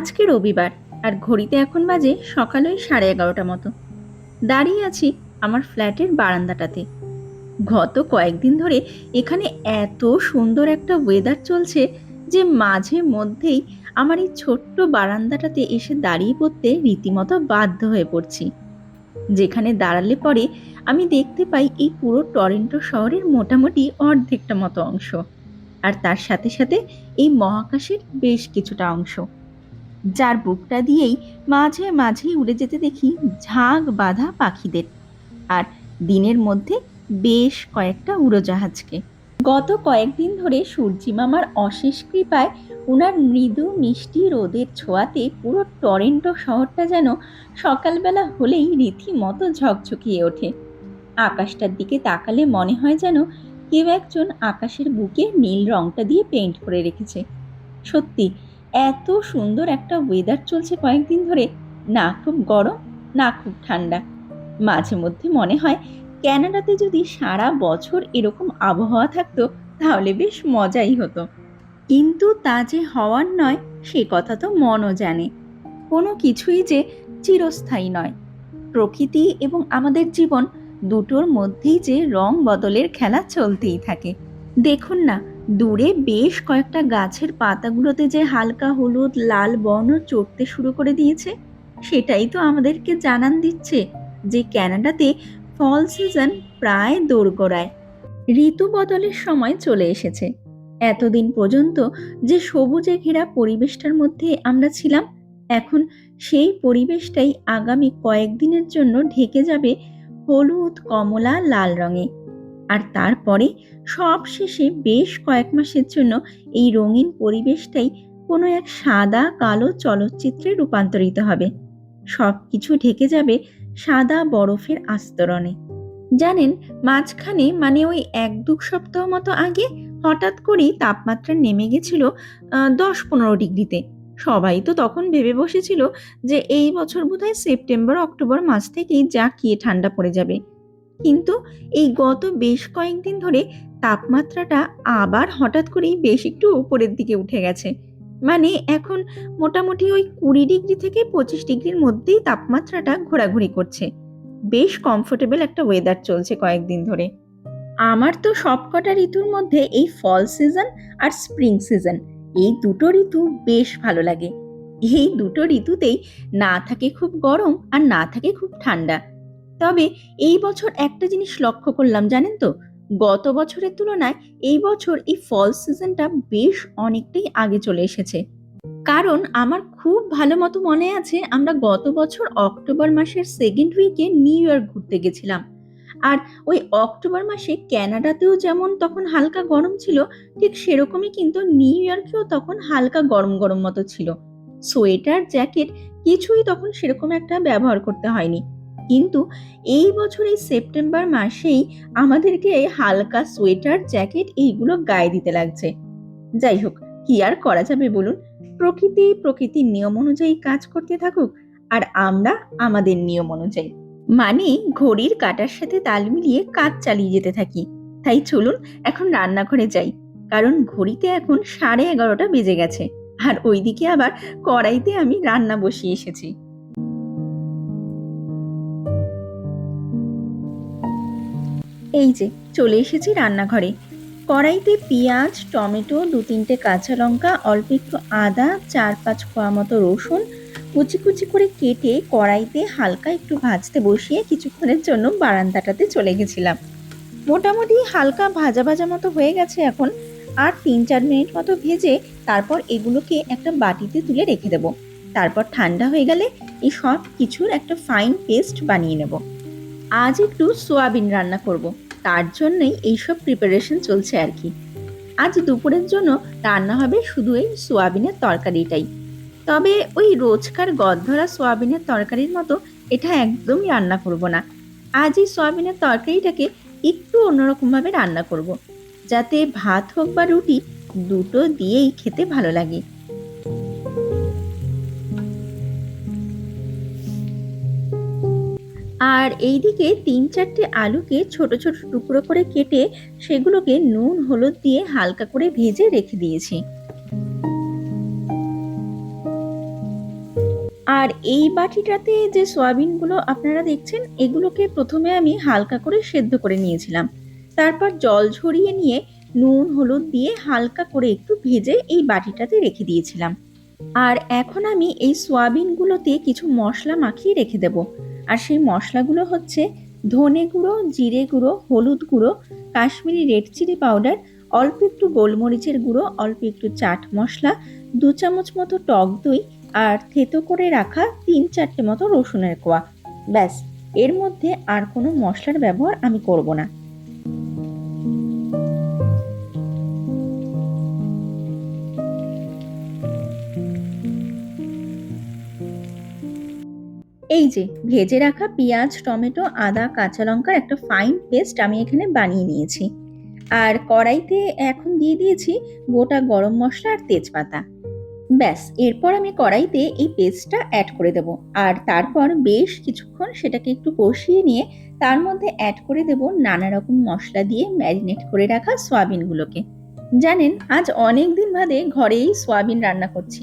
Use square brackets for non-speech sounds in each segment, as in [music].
আজকে রবিবার, আর ঘড়িতে এখন বাজে সকাল ওই সাড়ে এগারোটা মতো। দাঁড়িয়ে আছি আমার ফ্ল্যাটের বারান্দাটাতে। গত কয়েকদিন ধরে এখানে এত সুন্দর একটা ওয়েদার চলছে যে মাঝে মধ্যেই আমার এই ছোট্ট বারান্দাটাতে এসে দাঁড়িয়ে পড়তে রীতিমতো বাধ্য হয়ে পড়ছি। যেখানে দাঁড়ালে পরে আমি দেখতে পাই এই পুরো টরেন্টো শহরের মোটামুটি অর্ধেকটা মতো অংশ। আর তার সাথে সাথে এই মহাকাশের বেশ কিছুটা অংশ। যার বুকটা দিয়েই মাঝে মাঝেই উড়ে যেতে দেখি ঝাঁক বাঁধা পাখিদের। আর দিনের মধ্যে বেশ কয়েকটা উড়োজাহাজকে। গত কয়েকদিন ধরে সূর্যি মামার অশেষ কৃপায় ওনার মৃদু মিষ্টি রোদের ছোঁয়াতে পুরো টরেন্টো শহরটা যেন সকালবেলা হলেই রীতিমতো ঝকঝকিয়ে ওঠে। আকাশটার দিকে তাকালে মনে হয় যেন কেউ একজন আকাশের বুকে নীল রংটা দিয়ে পেইন্ট করে রেখেছে। সত্যি এত সুন্দর একটা ওয়েদার চলছে কয়েকদিন ধরে। না খুব গরম, না খুব ঠান্ডা। মাঝে মধ্যে মনে হয় ক্যানাডাতে যদি সারা বছর এরকম আবহাওয়া থাকতো, তাহলে বেশ মজাই হতো। কিন্তু তা যে হওয়ার নয়, সে কথা তো মনও জানে। কোনো কিছুই যে চিরস্থায়ী নয়। প্রকৃতি এবং আমাদের জীবন দুটোর মধ্যেই যে রং বদলের খেলা চলতেই থাকে। দেখুন না দূরে বেশ কয়েকটা গাছের পাতাগুলোতে যে হালকা হলুদ, লাল বর্ণ চড়তে শুরু করে দিয়েছে, সেটাই তো আমাদেরকে জানান দিচ্ছে যে ক্যানাডাতে ফল সিজন প্রায় দোরগোড়ায়। ঋতু বদলের সময় চলে এসেছে। এতদিন পর্যন্ত যে সবুজে ঘেরা পরিবেশটার মধ্যে আমরা ছিলাম, এখন সেই পরিবেশটাই আগামী কয়েকদিনের জন্য ঢেকে যাবে হলুদ, কমলা, লাল রঙে। আর তারপরে সব শেষে বেশ কয়েক মাসের জন্য এই রঙিন পরিবেশটাই কোনো এক সাদা কালো চলচ্চিত্রে রূপান্তরিত হবে। সব কিছু ঢেকে যাবে সাদা বরফের আস্তরণে। জানেন, মাঝখানে মানে ওই এক দু সপ্তাহ মতো আগে হঠাৎ করেই তাপমাত্রা নেমে গেছিল দশ পনেরো ডিগ্রিতে। সবাই তো তখন ভেবে বসেছিল যে এই বছর বোধহয় সেপ্টেম্বর, অক্টোবর মাস থেকেই যা জাঁকিয়ে ঠান্ডা পড়ে যাবে। কিন্তু এই গত বেশ কয়েকদিন ধরে তাপমাত্রাটা আবার হঠাৎ করেই বেশ একটু উপরের দিকে উঠে গেছে। মানে এখন মোটামুটি ওই কুড়ি ডিগ্রি থেকে পঁচিশ ডিগ্রির মধ্যেই তাপমাত্রাটা ঘোরাঘুরি করছে। বেশ কমফোর্টেবল একটা ওয়েদার চলছে কয়েকদিন ধরে। আমার তো সবকটা ঋতুর মধ্যে এই ফল সিজন আর স্প্রিং সিজন এই দুটো ঋতু বেশ ভালো লাগে। এই দুটো ঋতুতেই না থাকে খুব গরম আর না থাকে খুব ঠান্ডা। তবে এই বছর একটা জিনিস লক্ষ্য করলাম, জানেন তো? গত বছরের তুলনায় এই বছর এই ফল সিজনটা বেশ অনেকটাই আগে চলে এসেছে। কারণ আমার খুব ভালো মতো মনে আছে, আমরা গত বছর অক্টোবর মাসের সেকেন্ড উইকে নিউ ইয়র্ক ঘুরতে গেছিলাম। আর ওই অক্টোবর মাসে ক্যানাডাতেও যেমন তখন হালকা গরম ছিল, ঠিক সেরকমই কিন্তু নিউ ইয়র্কেও তখন হালকা গরম গরম মতো ছিল। সোয়েটার, জ্যাকেট কিছুই তখন সেরকম একটা ব্যবহার করতে হয়নি। কিন্তু এই বছর এই সেপ্টেম্বর মাসেই আমাদেরকে হালকা সোয়েটার, জ্যাকেট এইগুলো গায়ে দিতে লাগছে। যাই হোক, কি আর করা যাবে বলুন? প্রকৃতি প্রকৃতির নিয়ম অনুযায়ী কাজ করতে থাকুক, আর আমরা আমাদের নিয়ম অনুযায়ী। মানে ঘড়ির কাটার সাথে তাল মিলিয়ে কাজ চালিয়ে যেতে থাকি। তাই চলুন, এখন রান্নাঘরে যাই। কারণ ঘড়িতে এখন সাড়ে এগারোটা বেজে গেছে। আর ওইদিকে আবার কড়াইতে আমি রান্না বসিয়ে এসেছি। এই যে, চলে এসেছি রান্নাঘরে। কড়াইতে পেঁয়াজ, টমেটো দু তিনটে কাঁচা লঙ্কা, অল্প একটু আদা চার পাঁচ খোয়া মতো রসুন, কুচি কুচি করে কেটে কড়াইতে হালকা একটু ভাজতে বসিয়ে কিছুক্ষণের জন্য বারান্দাটাতে চলে গেছিলাম। মোটামুটি হালকা ভাজা ভাজা মতো হয়ে গেছে এখন। আর তিন চার মিনিট মতো ভেজে তারপর এগুলোকে একটা বাটিতে তুলে রেখে দেব। তারপর ঠান্ডা হয়ে গেলে এই সব কিছুর একটা ফাইন পেস্ট বানিয়ে নেব। আজ একটু সোয়াবিন রান্না করব। তার জন্যই এইসব প্রিপারেশন চলছে আর কি। আজ দুপুরের জন্য রান্না হবে শুধু এই সোয়াবিনের তরকারিটাই। তবে ওই রোজকার গদ্ধরা সোয়াবিনের তরকারির মতো এটা একদমই রান্না করব না। আজ এই সোয়াবিনের তরকারিটাকে একটু অন্যরকমভাবে রান্না করব। যাতে ভাত হোক বা রুটি, দুটো দিয়েই খেতে ভালো লাগে। আর এইদিকে তিন চারটে আলুকে ছোট ছোট টুকরো করে কেটে সেগুলোকে নুন, হলুদ দিয়ে হালকা করে ভেজে রেখে দিয়েছি। আর এই বাটিটাতে যে সয়াবিনগুলো আপনারা দেখছেন, এগুলোকে প্রথমে আমি হালকা করে সেদ্ধ করে নিয়েছিলাম। তারপর জল ঝরিয়ে নিয়ে নুন, হলুদ দিয়ে হালকা করে একটু ভেজে এই বাটিটাতে রেখে দিয়েছিলাম। আর এখন আমি এই সয়াবিনগুলোতে কিছু মশলা মাখিয়ে রেখে দেব। আর সেই মশলাগুলো হচ্ছে ধনে গুঁড়ো, জিরে গুঁড়ো, হলুদ গুঁড়ো, কাশ্মীরি রেড চিলি পাউডার, অল্প একটু গোলমরিচের গুঁড়ো, অল্প একটু চাট মশলা, দু চামচ মতো টক দই আর থেতো করে রাখা তিন চারটে মতো রসুনের কোয়া। ব্যাস, এর মধ্যে আর কোনো মশলার ব্যবহার আমি করব না। যে ভেজে রাখা পেঁয়াজ, টমেটো, আদা, কাঁচা লঙ্কার একটা ফাইন পেস্ট আমি এখানে বানিয়ে নিয়েছি। আর কড়াইতে এখন দিয়ে দিয়েছি গোটা গরম মশলা আর তেজপাতা। ব্যাস, এরপর আমি কড়াইতে এই পেস্টটা অ্যাড করে দেব। আর তারপর বেশ কিছুক্ষণ সেটাকে একটু কষিয়ে নিয়ে তার মধ্যে অ্যাড করে দেব নানা রকম মশলা দিয়ে ম্যারিনেট করে রাখা সয়াবিনগুলোকে জানেন, আজ অনেক দিন বাদে ঘরেই সয়াবিন রান্না করছি।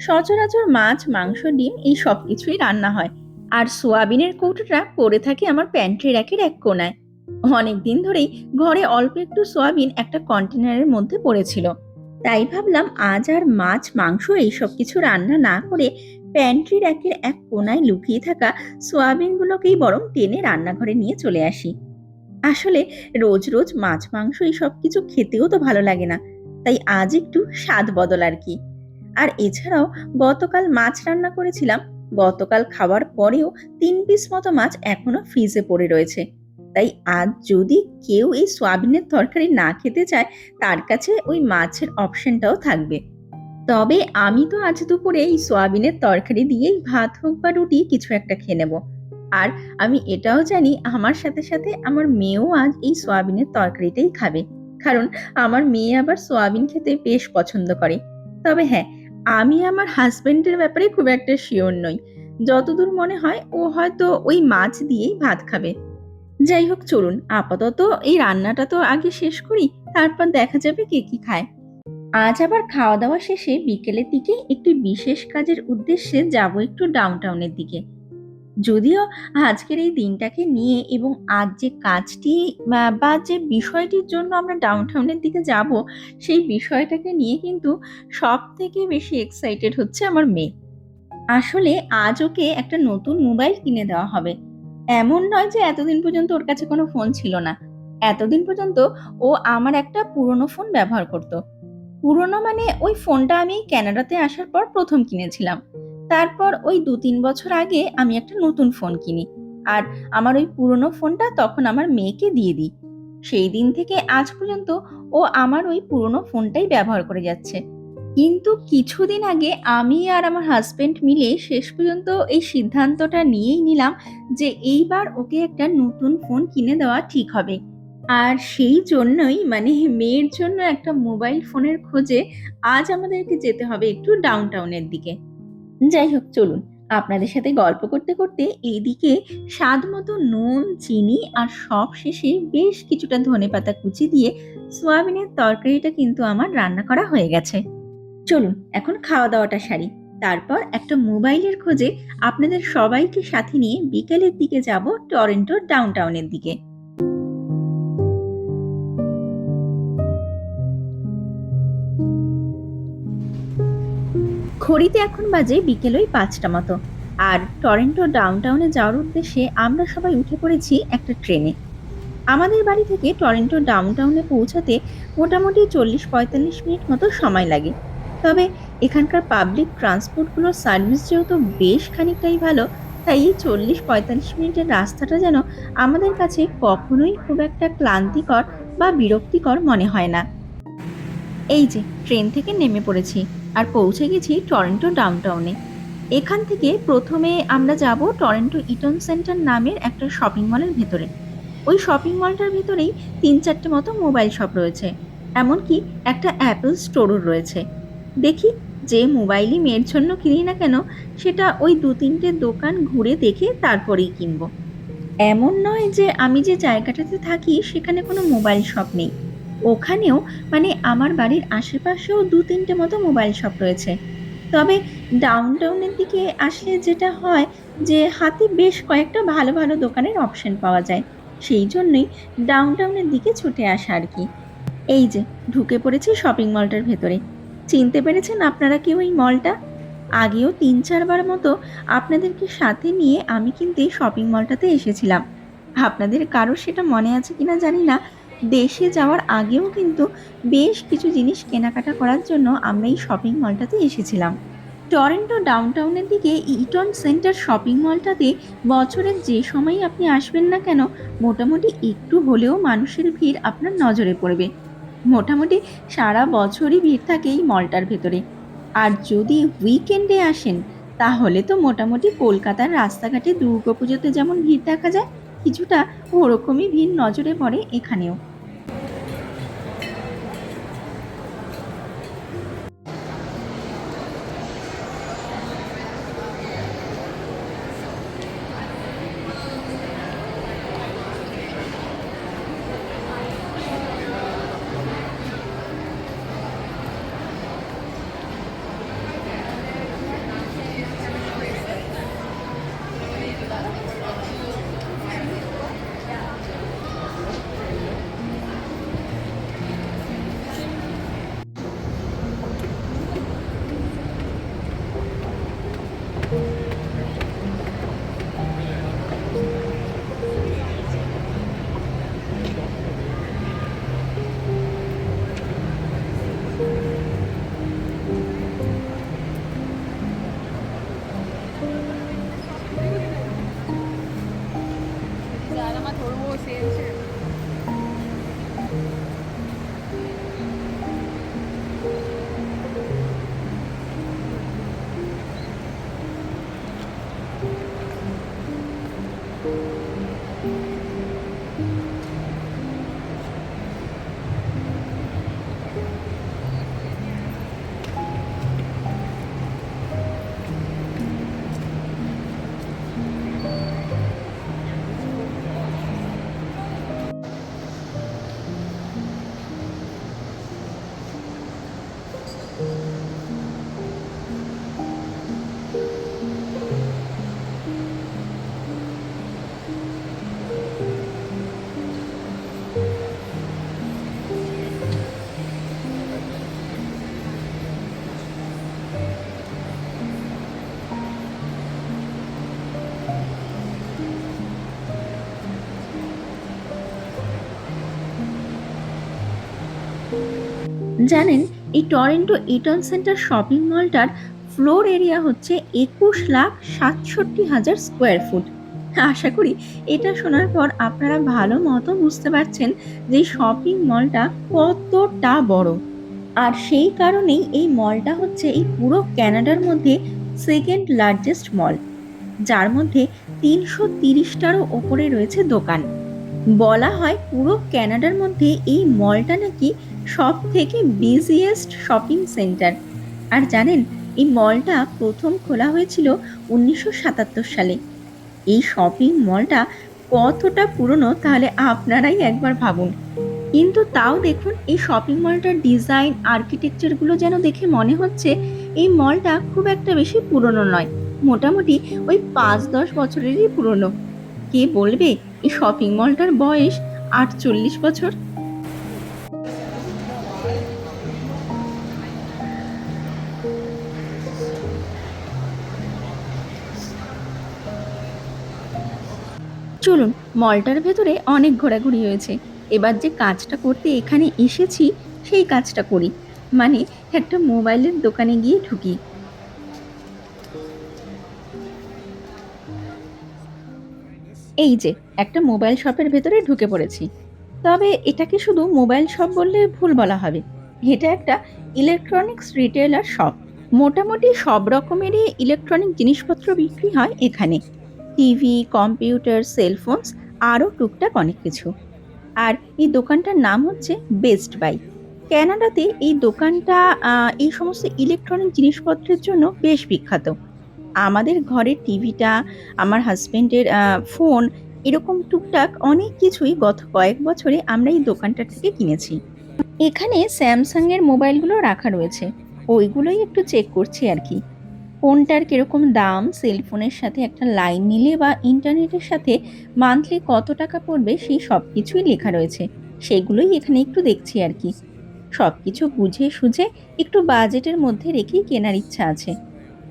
সচরাচর মাছ, মাংস, ডিম এই সব কিছুই রান্না হয়। আর সোয়াবিনের কৌটোটা পড়ে থাকে আমার প্যান্ট্রি র্যাকের এক কোনায়। অনেক দিন ধরেই ঘরে অল্প একটু সোয়াবিন একটা কন্টেনারের মধ্যে পড়েছিল। তাই ভাবলাম আজ আর মাছ, মাংস এইসব কিছু রান্না না করে প্যান্ট্রি র্যাকের এক কোনায় লুকিয়ে থাকা সোয়াবিনগুলোকেই বরং টেনে রান্নাঘরে নিয়ে চলে আসি। আসলে রোজ রোজ মাছ, মাংস এইসব কিছু খেতেও তো ভালো লাগে না, তাই আজ একটু স্বাদ বদল আর কি। আর এছাড়াও গতকাল মাছ রান্না করেছিলাম গতকাল খাওয়ার পরেও তিন পিস মতো মাছ এখনও ফ্রিজে পড়ে রয়েছে। তাই আজ যদি কেউ এই সোয়াবিনের তরকারি না খেতে চায়, তার কাছে ওই মাছের অপশনটাও থাকবে। তবে আমি তো আজ দুপুরে এই সোয়াবিনের তরকারি দিয়েই ভাত হোক বা রুটি কিছু একটা খেয়ে নেব। আর আমি এটাও জানি আমার সাথে সাথে আমার মেয়েও আজ এই সোয়াবিনের তরকারিটাই খাবে। কারণ আমার মেয়ে আবার সোয়াবিন খেতে বেশ পছন্দ করে। তবে হ্যাঁ আমি আমার হাজবেন্ডের ব্যাপারে খুব একটা শিওর নই। যতদূর মনে হয়, ও হয়তো ওই মাছ দিয়েই ভাত খাবে। যাই হোক, চলুন। আপাতত এই রান্নাটা তো আগে শেষ করি, তারপর দেখা যাবে কে কি খায়। আজ আবার খাওয়া দাওয়া শেষে বিকেলের দিকে একটি বিশেষ কাজের উদ্দেশ্যে যাব একটু ডাউন টাউনের দিকে। যদিও আজকের এই দিনটাকে নিয়ে এবং আজ যে কাজটি বা- যে বিষয়টির জন্য আমরা ডাউনটাউনের দিকে যাব, সেই বিষয়টাকে নিয়ে কিন্তু সব থেকে বেশি এক্সাইটেড হচ্ছে আমার মেয়ে। আসলে আজ ওকে একটা নতুন মোবাইল কিনে দেওয়া হবে। এমন নয় যে এতদিন পর্যন্ত ওর কাছে কোনো ফোন ছিল না। এতদিন পর্যন্ত ও আমার একটা পুরনো ফোন ব্যবহার করত। পুরনো মানে ওই ফোনটা আমি ক্যানাডাতে আসার পর প্রথম কিনেছিলাম। তারপর ওই দু তিন বছর আগে আমি একটা নতুন ফোন কিনি। আর আমার ওই পুরনো ফোনটা তখন আমার মেয়েকে দিয়ে দিই। সেই দিন থেকে আজ পর্যন্ত ও আমার ওই পুরনো ফোনটাই ব্যবহার করে যাচ্ছে। কিন্তু কিছুদিন আগে আমি আর আমার হাজবেন্ড মিলে শেষ পর্যন্ত এই সিদ্ধান্তটা নিয়েই নিলাম যে এইবার ওকে একটা নতুন ফোন কিনে দেওয়া ঠিক হবে। আর সেই জন্যই মানে মেয়ের জন্য একটা মোবাইল ফোনের খোঁজে আজ আমাদেরকে যেতে হবে একটু ডাউনটাউনের দিকে। যাই হোক, চলুন। আপনাদের সাথে গল্প করতে করতে এইদিকে স্বাদ মতো নুন, চিনি আর সব শেষে বেশ কিছুটা ধনেপাতা কুচি দিয়ে সোয়াবিনের তরকারিটা কিন্তু আমার রান্না করা হয়ে গেছে। চলুন, এখন খাওয়া দাওয়াটা সারি। তারপর একটা মোবাইলের খোঁজে আপনাদের সবাইকে সাথে নিয়ে বিকেলের দিকে যাব টরেন্টোর ডাউনটাউনের দিকে। ঘড়িতে এখন বাজে বিকেল ওই পাঁচটা মতো। আর টরেন্টো ডাউনটাউনে যাওয়ার উদ্দেশ্যে আমরা সবাই উঠে পড়েছি একটা ট্রেনে। আমাদের বাড়ি থেকে টরেন্টো ডাউনটাউনে পৌঁছাতে মোটামুটি চল্লিশ পঁয়তাল্লিশ মিনিট মতো সময় লাগে। তবে এখানকার পাবলিক ট্রান্সপোর্টগুলোর সার্ভিস যেহেতু বেশ খানিকটাই ভালো, তাই এই চল্লিশ পঁয়তাল্লিশ মিনিটের রাস্তাটা যেন আমাদের কাছে কখনোই খুব একটা ক্লান্তিকর বা বিরক্তিকর মনে হয় না। এই যে, ট্রেন থেকে নেমে পড়েছি। আর পৌঁছে গেছি টরেন্টো ডাউনটাউনে এখান থেকে প্রথমে আমরা যাব টরেন্টো ইটন সেন্টার নামের একটা শপিং মলের ভেতরে। ওই শপিং মলটার ভেতরেই তিন চারটে মতো মোবাইল শপ রয়েছে, এমনকি একটা অ্যাপেল স্টোরও রয়েছে। দেখি যে মোবাইলই মেয়ের জন্য কিনি না কেন, সেটা ওই দু তিনটে দোকান ঘুরে দেখে তারপরেই কিনবো। এমন নয় যে আমি যে জায়গাটাতে থাকি, সেখানে কোনো মোবাইল শপ নেই। ওখানেও মানে আমার বাড়ির আশেপাশেও দু তিনটে মতো মোবাইল শপ রয়েছে। তবে ডাউনটাউনের দিকে আসলে যেটা হয় যে হাতে বেশ কয়েকটা ভালো ভালো দোকানের অপশন পাওয়া যায়। সেই জন্যই ডাউনটাউনের দিকে ছুটে আসা আর কি। এই যে, ঢুকে পড়েছি শপিং মলটার ভেতরে। চিনতে পেরেছেন আপনারা কেউ এই মলটা আগেও তিন চারবার মতো আপনাদেরকে সাথে নিয়ে আমি কিন্তু এই শপিং মলটাতে এসেছিলাম। আপনাদের কারও সেটা মনে আছে কিনা জানি না দেশে যাওয়ার আগেও কিন্তু বেশ কিছু জিনিস কেনাকাটা করার জন্য আমরা এই শপিং মলটাতে এসেছিলাম। টরেন্টো ডাউনটাউনের দিকে ইটন সেন্টার শপিং মলটাতে বছরের যে সময়ই আপনি আসবেন না কেন, মোটামুটি একটু হলেও মানুষের ভিড় আপনার নজরে পড়বে। মোটামুটি সারা বছরই ভিড় থাকে এই মলটার ভেতরে। আর যদি উইকেন্ডে আসেন, তাহলে তো মোটামুটি কলকাতার রাস্তাঘাটে দুর্গাপুজোতে যেমন ভিড় দেখা যায় কিছুটা ওরকমই ভিন নজরে পড়ে এখানেও। জানেন, এই টরেন্টো ইটন সেন্টার শপিং মলটার ফ্লোর এরিয়া হচ্ছে একুশ লাখ সাতষট্টি হাজার স্কোয়ার ফুট। আশা করি এটা শোনার পর আপনারা ভালো মতো বুঝতে পারছেন যে শপিং মলটা কতটা বড়। আর সেই কারণেই এই মলটা হচ্ছে এই পুরো ক্যানাডার মধ্যে সেকেন্ড লার্জেস্ট মল, যার মধ্যে তিনশো তিরিশটারও ওপরে রয়েছে দোকান। বলা হয় পুরো ক্যানাডার মধ্যে এই মলটা নাকি সব থেকে বিজিয়েস্ট শপিং সেন্টার। আর জানেন, এই মলটা প্রথম খোলা হয়েছিল উনিশশো সাতাত্তর সালে। এই শপিং মলটা কতটা পুরনো তাহলে আপনারাই একবার ভাবুন। কিন্তু তাও দেখুন, এই শপিং মলটার ডিজাইন, আর্কিটেকচারগুলো যেন দেখে মনে হচ্ছে এই মলটা খুব একটা বেশি পুরনো নয়, মোটামুটি ওই পাঁচ দশ বছরেরই পুরনো। কে বলবে? এই শপিং মলটার বয়স আটচল্লিশ বছর। চলুন মলটার ভেতরে অনেক ঘোরাঘুরি হয়েছে। এবার যে কাজটা করতে এখানে এসেছি, সেই কাজটা করি। মানে একটা মোবাইলের দোকানে গিয়ে ঢুকি। এই যে, একটা মোবাইল শপের ভেতরে ঢুকে পড়েছি। তবে এটাকে শুধু মোবাইল শপ বললে ভুল বলা হবে। এটা একটা ইলেকট্রনিক্স রিটেলার শপ। মোটামুটি সব রকমেরই ইলেকট্রনিক জিনিসপত্র বিক্রি হয় এখানে। টিভি, কম্পিউটার সেলফোনস আরও টুকটাক অনেক কিছু। আর এই দোকানটার নাম হচ্ছে বেস্ট বাই। ক্যানাডাতে এই দোকানটা এই সমস্ত ইলেকট্রনিক জিনিসপত্রের জন্য বেশ বিখ্যাত। আমাদের ঘরের টিভিটা, আমার হাজব্যান্ডের ফোন এরকম টুকটাক অনেক কিছুই গত কয়েক বছরে আমরা এই দোকানটা থেকে কিনেছি। এখানে স্যামসাংয়ের মোবাইলগুলো রাখা রয়েছে। ওইগুলোই একটু চেক করছি আর কি। কোনটার কীরকম দাম সেলফোনের সাথে একটা লাইন নিলে বা ইন্টারনেটের সাথে মান্থলি কত টাকা পড়বে সেই সব কিছুই লেখা রয়েছে। সেগুলোই এখানে একটু দেখছি আর কি। সব কিছু বুঝে সুঝে একটু বাজেটের মধ্যে রেখেই কেনার ইচ্ছা আছে।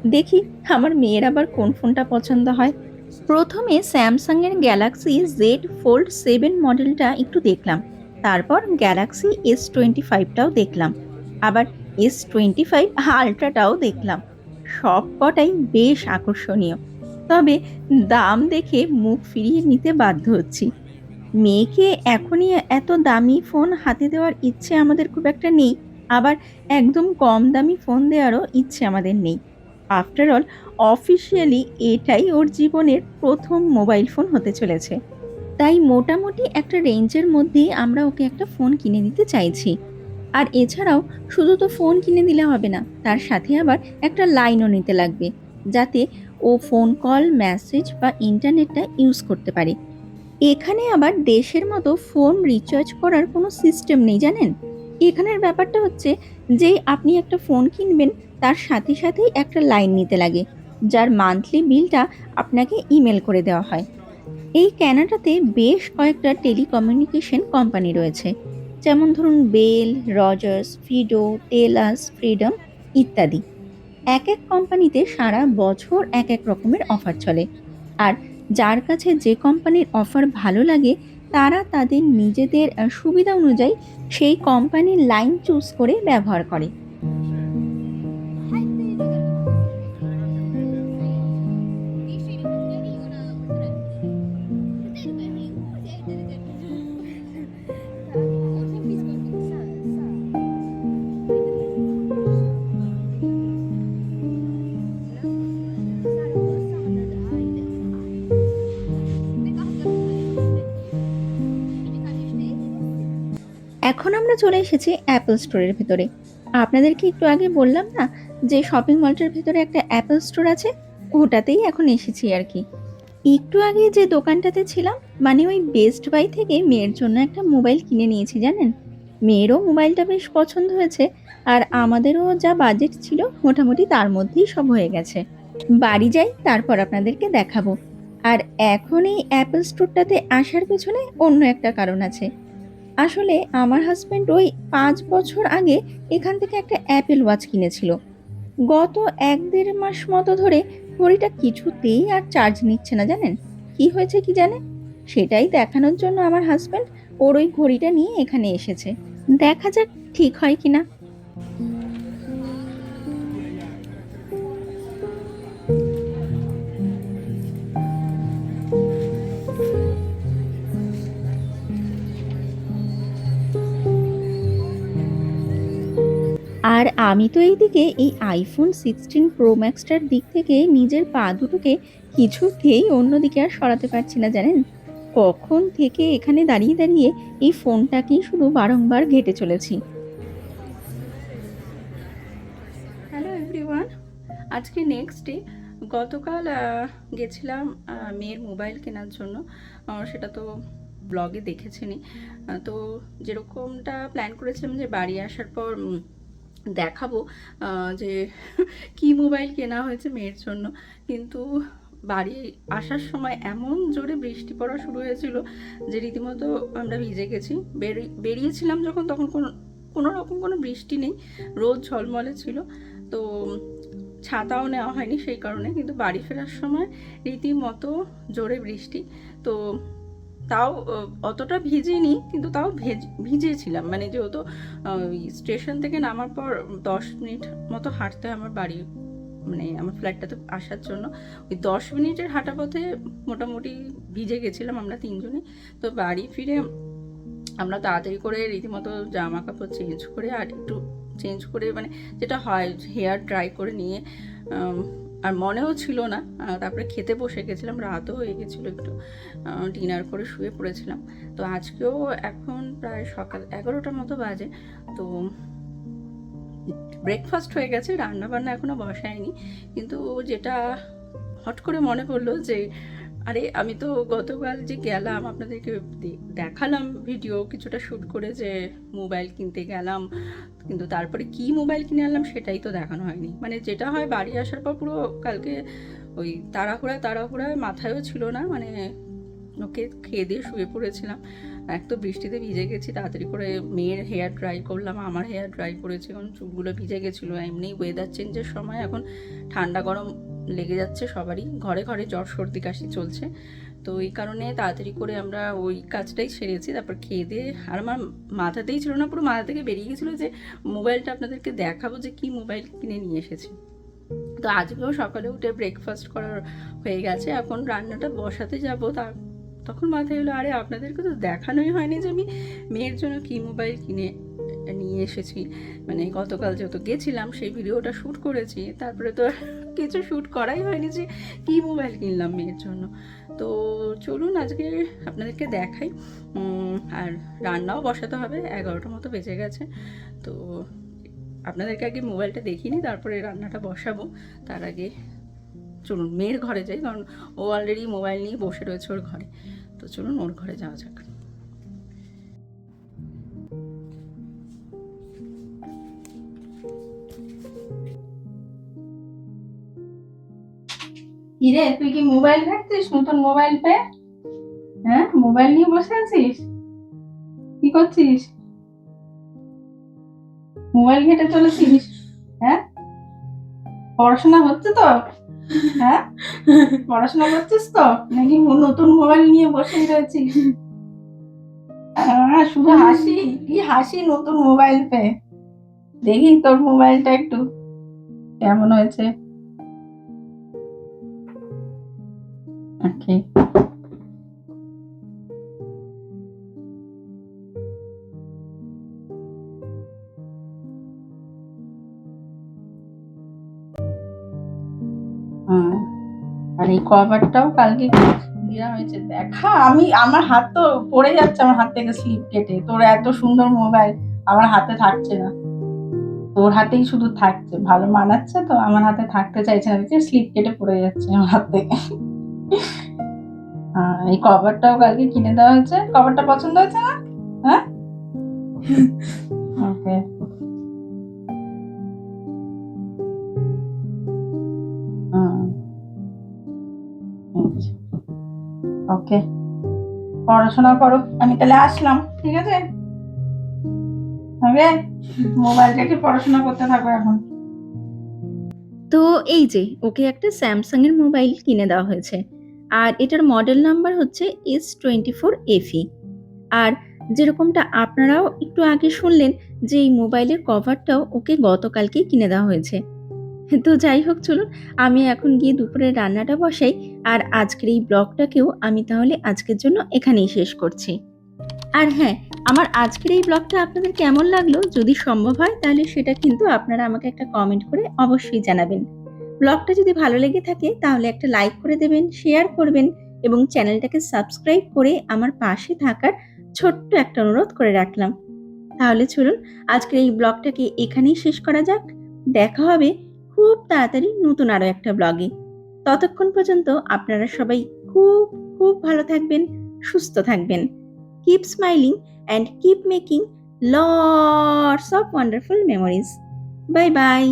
দেখি আমার মেয়ের আবার কোন ফোনটা পছন্দ হয়। প্রথমে স্যামসাংয়ের গ্যালাক্সি জেড ফোল্ড সেভেন মডেলটা একটু দেখলাম। তারপর গ্যালাক্সি এস টোয়েন্টি ফাইভটাও দেখলাম। আবার এস টোয়েন্টি ফাইভ আলট্রাটাও দেখলাম। সব কটাই বেশ আকর্ষণীয়। তবে দাম দেখে মুখ ফিরিয়ে নিতে বাধ্য হচ্ছি। মেয়েকে এখনই এত দামি ফোন হাতে দেওয়ার ইচ্ছে আমাদের খুব একটা নেই। আবার একদম কম দামি ফোন দেওয়ারও ইচ্ছে আমাদের নেই। আফটার অল অফিসিয়ালি এটাই ওর জীবনের প্রথম মোবাইল ফোন হতে চলেছে। তাই মোটামুটি একটা রেঞ্জের মধ্যেই আমরা ওকে একটা ফোন কিনে দিতে চাইছি। আর এছাড়াও শুধু তো ফোন কিনে দিলে হবে না, তার সাথে আবার একটা লাইনও নিতে লাগবে, যাতে ও ফোন কল মেসেজ বা ইন্টারনেটটা ইউজ করতে পারে। এখানে আবার দেশের মতো ফোন রিচার্জ করার কোনো সিস্টেম নেই, জানেন? এখানের ব্যাপারটা হচ্ছে যে আপনি একটা ফোন কিনবেন, তার সাথে সাথেই একটা লাইন নিতে লাগে, যার মান্থলি বিলটা আপনাকে ইমেল করে দেওয়া হয়। এই ক্যানাডাতে বেশ কয়েকটা টেলিকমিউনিকেশন কোম্পানি রয়েছে, যেমন ধরুন Bell Rogers Fido Telus Freedom ইত্যাদি। এক এক কোম্পানিতে সারা বছর এক এক রকমের অফার চলে। আর যার কাছে যে কোম্পানির অফার ভালো লাগে তারা তাদের নিজেদের সুবিধা অনুযায়ী সেই কোম্পানির লাইন চুজ করে ব্যবহার করে। আমরা চলে এসেছি অ্যাপল স্টোরের ভিতরে। আপনাদেরকে একটু আগে বললাম না যে শপিং মলটার ভিতরে একটা অ্যাপল স্টোর আছে? ওটাতেই এখন এসেছি আর কি। একটু আগে যে দোকানটাতে ছিলাম মানে ওই বেস্ট বাই থেকে মেয়ের জন্য একটা মোবাইল কিনে নিয়েছি, জানেন? মেয়েরও মোবাইলটা বেশ পছন্দ হয়েছে আর আমাদেরও যা বাজেট ছিল মোটামুটি তার মধ্যেই সব হয়ে গেছে। বাড়ি যাই, তারপর আপনাদেরকে দেখাবো। আর এখন এই অ্যাপল স্টোরটাতে আসার পেছনে অন্য একটা কারণ আছে। আসলে আমার হাজব্যান্ড ওই পাঁচ বছর আগে এখান থেকে একটা অ্যাপেল ওয়াচ কিনেছিল। গত এক দেড় মাস মতো ধরে ঘড়িটা কিছুতেই আর চার্জ নিচ্ছে না, জানেন? কি হয়েছে কি জানে? সেটাই দেখানোর জন্য আমার হাজব্যান্ড ওর ওই ঘড়িটা নিয়ে এখানে এসেছে। দেখা যাক ঠিক হয় কিনা। আর আমি তো এইদিকে এই আইফোন সিক্সটিন প্রো ম্যাক্সটার দিক থেকে নিজের পা দুটোকে কিছু কিছুতেই অন্যদিকে আর সরাতে পারছি না, জানেন? কখন থেকে এখানে দাঁড়িয়ে দাঁড়িয়ে এই ফোনটাকেই শুধু বারংবার ঘেটে চলেছি। হ্যালো এভরিওয়ান আজকে নেক্সট ডে গতকাল গেছিলাম মেয়ের মোবাইল কেনার জন্য। সেটা তো ব্লগে দেখেছেনই তো যেরকমটা প্ল্যান করেছিলাম যে বাড়ি আসার পর দেখাবো যে কি মোবাইল কেনা হয়েছে মেয়ের জন্য। কিন্তু বাড়ি আসার সময় এমন জোরে বৃষ্টি পড়া শুরু হয়েছিল যে রীতিমতো আমরা ভিজে গেছি। বেরি- বেরিয়েছিলাম যখন, তখন কোনো কোনো রকম কোনো বৃষ্টি নেই, রোদ ঝলমলে ছিল। তো ছাতাও নেওয়া হয়নি সেই কারণে, কিন্তু বাড়ি ফেরার সময় রীতিমতো জোরে বৃষ্টি। তো তাও অতটা ভিজিনি, কিন্তু তাও ভেজ- ভিজেছিলাম মানে যেহেতু স্টেশন থেকে নামার পর দশ মিনিট মতো হাঁটতে হয় আমার বাড়ি মানে আমার ফ্ল্যাটটাতে আসার জন্য। ওই দশ মিনিটের হাঁটা পথে মোটামুটি ভিজে গেছিলাম আমরা তিনজনে। তো বাড়ি ফিরে আমরা তাড়াতাড়ি করে রীতিমতো জামা কাপড় চেঞ্জ করে আর একটু চেঞ্জ করে মানে যেটা হয়, হেয়ার ড্রাই করে নিয়ে আর মনেও ছিল না। তারপরে খেতে বসে গেছিলাম, রাতও হয়ে গেছিল একটু। ডিনার করে শুয়ে পড়েছিলাম। তো আজকেও এখন প্রায় সকাল এগারোটার মতো বাজে। তো ব্রেকফাস্ট হয়ে গেছে রান্না বান্না এখনও বসায়নি। কিন্তু যেটা হট করে মনে পড়ল যে আরে, আমি তো গতকাল যে গেলাম, আপনাদেরকে দেখালাম ভিডিও কিছুটা শ্যুট করে যে মোবাইল কিনতে গেলাম, কিন্তু তারপরে কি মোবাইল কিনে আনলাম সেটাই তো দেখানো হয়নি। মানে যেটা হয়, বাড়ি আসার পর পুরো কালকে ওই তাড়াহুড়া তাড়াহুড়ায় মাথায়ও ছিল না মানে ওকে খেয়ে দিয়ে শুয়ে পড়েছিলাম। এক তো বৃষ্টিতে ভিজে গেছি, তাড়াতাড়ি করে মেয়ের হেয়ার ড্রাই করলাম, আমার হেয়ার ড্রাই করেছি কারণ চুলগুলো ভিজে গেছিল, এমনি ওয়েদার চেঞ্জের সময় এখন ঠান্ডা গরম লেগে যাচ্ছে সবারই। ঘরে ঘরে জ্বর, সর্দি, কাশি চলছে। তো এই কারণে তাড়াতাড়ি করে আমরা ওই কাজটাই সেরেছি। তারপর খেয়ে দিয়ে আর আমার মাথাতেই ছিল না, পুরো মাথা থেকে বেরিয়ে গেছিল যে মোবাইলটা আপনাদেরকে দেখাবো যে কি মোবাইল কিনে নিয়ে এসেছি। তো আজকেও সকালে উঠে ব্রেকফাস্ট করার হয়ে গেছে। এখন রান্নাটা বসাতে যাব। তার তখন মাথায় এলো, আরে, আপনাদেরকে তো দেখানোই হয়নি যে আমি মেয়ের জন্য কী মোবাইল কিনে নিয়ে এসেছি। মানে গতকাল যেহেতু গেছিলাম, সেই ভিডিওটা শ্যুট করেছি। তারপরে তো কিছু শ্যুট করাই হয়নি যে কী মোবাইল কিনলাম মেয়ের জন্য। তো চলুন আজকে আপনাদেরকে দেখাই। আর রান্নাও বসাতে হবে এগারোটার মতো বেজে গেছে। তো আপনাদেরকে আগে মোবাইলটা দেখিনি তারপরে রান্নাটা বসাবো। তার আগে চলুন, মেয়ের ঘরে যাই, কারণ ও অলরেডি মোবাইল নিয়ে বসে রয়েছে ওর ঘরে। তো চলুন, ওর ঘরে যাওয়া যাক। কিরে তুই কি মোবাইল ঘাটছিস নতুন মোবাইল পে হ্যাঁ মোবাইল নিয়ে বসে আছিস? কি করছিস? মোবাইল ঘেটে চলেছিস? হ্যাঁ? পড়াশোনা হচ্ছে তো? হ্যাঁ? পড়াশোনা করছিস তো? নাকি নতুন মোবাইল নিয়ে বসেই রয়েছিস? শুধু হাসি কি হাসি নতুন মোবাইল পেয়ে? দেখি তোর মোবাইলটা একটু কেমন হয়েছে। ওকে হুম আর এই কভারটাও কালকে দেওয়া হয়েছে। দেখা, আমি, আমার হাত তো পড়ে যাচ্ছে, আমার হাত থেকে স্লিপ কেটে। তোর এত সুন্দর মোবাইল আমার হাতে থাকছে না। তোর হাতেই শুধু থাকছে। ভালো মানাচ্ছে তো, আমার হাতে থাকতে চাইছে না। স্লিপ কেটে পড়ে যাচ্ছে আমার হাত থেকে। এই কভারটাও কালকে কিনে দেওয়া হয়েছে। কভারটা পছন্দ হয়েছে না? হ্যাঁ? [laughs] ওকে ওকে পড়াশোনা করো। আমি তাহলে আসলাম ঠিক আছে? ওকে মোবাইল রেখে পড়াশোনা করতে থাকো এখন। তো এই যে ওকে একটা স্যামসাং এর মোবাইল কিনে দেওয়া হয়েছে। আর এটার মডেল নাম্বার হচ্ছে S twenty four F E আর যেরকমটা আপনারাও একটু আগে শুনলেন যে এই মোবাইলের কভারটাও ওকে গতকালকেই কিনে দেওয়া হয়েছে। তো যাই হোক, চলুন, আমি এখন গিয়ে দুপুরে রান্নাটা বসাই আর আজকের এই ব্লগটাকেও আমি তাহলে আজকের জন্য এখানেই শেষ করছি। আর হ্যাঁ আমার আজকের এই ব্লগটা আপনাদের কেমন লাগল? যদি সম্ভব হয়, তাহলে সেটা কিন্তু আপনারা আমাকে একটা কমেন্ট করে অবশ্যই জানাবেন। ব্লগটা যদি ভালো লেগে থাকে, তাহলে একটা লাইক করে দেবেন শেয়ার করবেন এবং চ্যানেলটাকে সাবস্ক্রাইব করে আমার পাশে থাকার ছোট্ট একটা অনুরোধ করে রাখলাম। তাহলে চলুন, আজকের এই ব্লগটাকে এখানেই শেষ করা যাক। দেখা হবে খুব তাড়াতাড়ি নতুন আরও একটা ব্লগে। ততক্ষণ পর্যন্ত আপনারা সবাই খুব খুব ভালো থাকবেন, সুস্থ থাকবেন। Keep smiling and keep making lots of wonderful memories bye bye